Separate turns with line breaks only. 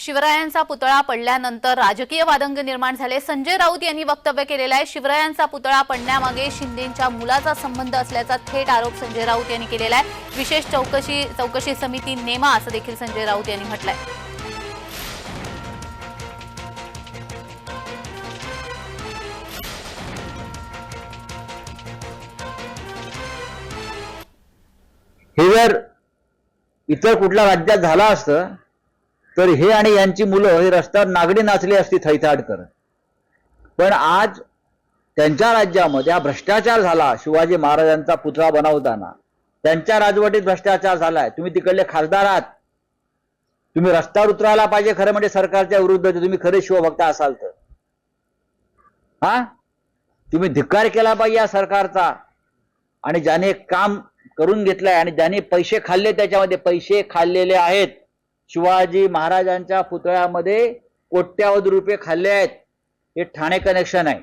शिवरायांचा पुतळा पडल्यानंतर राजकीय वादंग निर्माण झाले. संजय राऊत यांनी वक्तव्य केलेलं आहे. शिवरायांचा पुतळा पडण्यामागे शिंदेच्या मुलाचा संबंध असल्याचा थेट आरोप संजय राऊत यांनी केलेला आहे. विशेष चौकशी चौकशी समिती नेमा असं देखील संजय राऊत यांनी म्हटलंय.
हे जर इतर कुठल्या राज्यात झालं असतं तर हे आणि यांची मुलं हे रस्त्यावर नागडी नाचली असती थैथाट करत पण आज त्यांच्या राज्यामध्ये हा भ्रष्टाचार झाला. शिवाजी महाराजांचा पुतळा बनवताना त्यांच्या राजवटीत भ्रष्टाचार झालाय. तुम्ही तिकडले खासदार आहात. तुम्ही रस्त्यावर उतरायला पाहिजे खरं म्हणजे सरकारच्या विरुद्ध. तुम्ही खरे शिवभक्त असाल तर. हा? तुम्ही धिक्कार केला पाहिजे या सरकारचा. आणि ज्याने काम करून घेतलंय आणि ज्याने पैसे खाल्ले त्याच्यामध्ये पैसे खाल्लेले आहेत. शिवाजी महाराजांच्या पुतळ्यामध्ये कोट्यावधी रुपये खाल्ले आहेत. हे ठाणे कनेक्शन आहे.